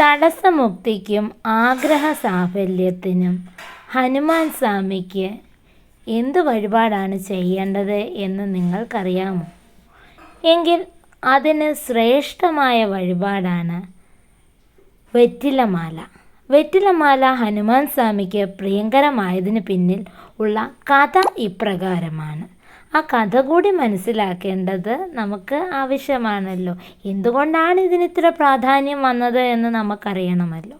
തടസ്സമുക്തിക്കും ആഗ്രഹ സാഫല്യത്തിനും ഹനുമാൻ സ്വാമിക്ക് എന്ത് വഴിപാടാണ് ചെയ്യേണ്ടത് എന്ന് നിങ്ങൾക്കറിയാമോ? എങ്കിൽ അതിന് ശ്രേഷ്ഠമായ വഴിപാടാണ് വെറ്റിലമാല. വെറ്റിലമാല ഹനുമാൻ സ്വാമിക്ക് പ്രിയങ്കരമായതിന് പിന്നിൽ ഉള്ള കഥ ഇപ്രകാരമാണ്. ആ കഥ കൂടി മനസ്സിലാക്കേണ്ടത് നമുക്ക് ആവശ്യമാണല്ലോ. എന്തുകൊണ്ടാണ് ഇതിന് ഇത്ര പ്രാധാന്യം വന്നത് എന്ന് നമുക്കറിയണമല്ലോ.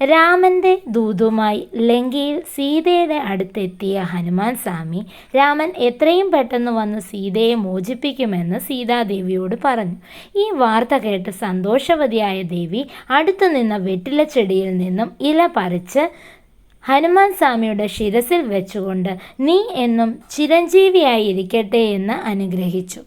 രാമന്റെ ദൂതുമായി ലങ്കയിൽ സീതയുടെ അടുത്തെത്തിയ ഹനുമാൻ സ്വാമി രാമൻ എത്രയും പെട്ടെന്ന് വന്ന് സീതയെ മോചിപ്പിക്കുമെന്ന് സീതാദേവിയോട് പറഞ്ഞു. ഈ വാർത്ത കേട്ട് സന്തോഷവതിയായ ദേവി അടുത്തു നിന്ന വെറ്റിലച്ചെടിയിൽ നിന്നും ഇല പറിച്ച് ഹനുമാൻ സ്വാമിയുടെ ശിരസിൽ വെച്ചുകൊണ്ട് നീ എന്നും ചിരഞ്ജീവിയായിരിക്കട്ടെ എന്ന് അനുഗ്രഹിച്ചു.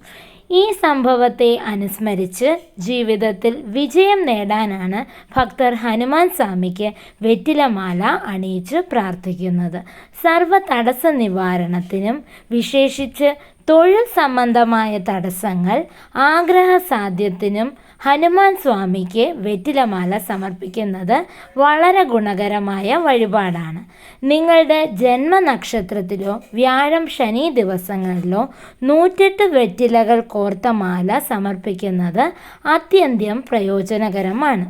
ഈ സംഭവത്തെ അനുസ്മരിച്ച് ജീവിതത്തിൽ വിജയം നേടാനാണ് ഭക്തർ ഹനുമാൻ സ്വാമിക്ക് വെറ്റിലമാല അണിയിച്ച് പ്രാർത്ഥിക്കുന്നത്. സർവ തടസ്സ നിവാരണത്തിനും വിശേഷിച്ച് തൊഴിൽ സംബന്ധമായ തടസ്സങ്ങൾ ആഗ്രഹ സാധ്യത്തിനും ഹനുമാൻ സ്വാമിക്ക് വെറ്റിലമാല സമർപ്പിക്കുന്നത് വളരെ ഗുണകരമായ വഴിപാടാണ്. നിങ്ങളുടെ ജന്മനക്ഷത്രത്തിലോ വ്യാഴം ശനി ദിവസങ്ങളിലോ നൂറ്റെട്ട് വെറ്റിലകൾ കോർത്ത മാല സമർപ്പിക്കുന്നത് അത്യന്തം പ്രയോജനകരമാണ്.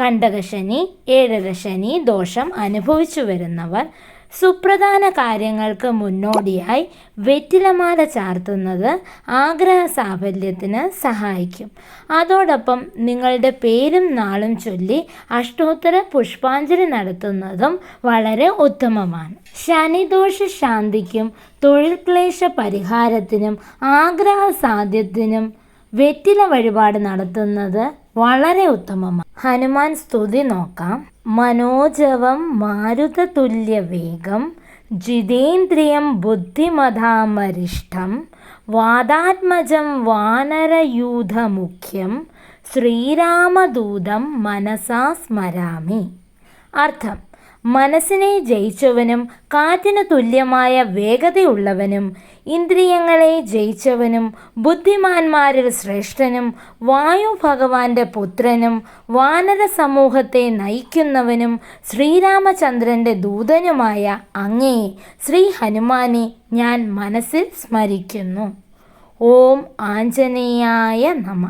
കണ്ടകശനി ഏഴര ശനി ദോഷം അനുഭവിച്ചു വരുന്നവർ സുപ്രധാന കാര്യങ്ങൾക്ക് മുന്നോടിയായി വെറ്റിലമാല ചാർത്തുന്നത് ആഗ്രഹ സാഫല്യത്തിന് സഹായിക്കും. അതോടൊപ്പം നിങ്ങളുടെ പേരും നാളും ചൊല്ലി അഷ്ടോത്തര പുഷ്പാഞ്ജലി നടത്തുന്നതും വളരെ ഉത്തമമാണ്. ശനിദോഷ ശാന്തിക്കും തൊഴിൽ ക്ലേശ പരിഹാരത്തിനും ആഗ്രഹ സാധ്യത്തിനും വെറ്റില വഴിപാട് നടത്തുന്നത് വളരെ ഉത്തമമാണ്. ഹനുമാൻ സ്തുതി നോക്കാം. മനോജവം മാരുതതുല്യവേഗം ജിതേന്ദ്രിയം ബുദ്ധിമതാമരിഷ്ടം വാദാത്മജം വാനരയൂഥമുഖ്യം ശ്രീരാമദൂതം മനസാ സ്മരാമി. അർത്ഥം മനസ്സിനെ ജയിച്ചവനും കാറ്റിന് തുല്യമായ വേഗതയുള്ളവനും ഇന്ദ്രിയങ്ങളെ ജയിച്ചവനും ബുദ്ധിമാന്മാരിൽ ശ്രേഷ്ഠനും വായു ഭഗവാന്റെ പുത്രനും വാനര സമൂഹത്തെ നയിക്കുന്നവനും ശ്രീരാമചന്ദ്രന്റെ ദൂതനുമായ അങ്ങേ ശ്രീ ഹനുമാനെ ഞാൻ മനസ്സിൽ സ്മരിക്കുന്നു. ഓം ആഞ്ജനേയായ നമ.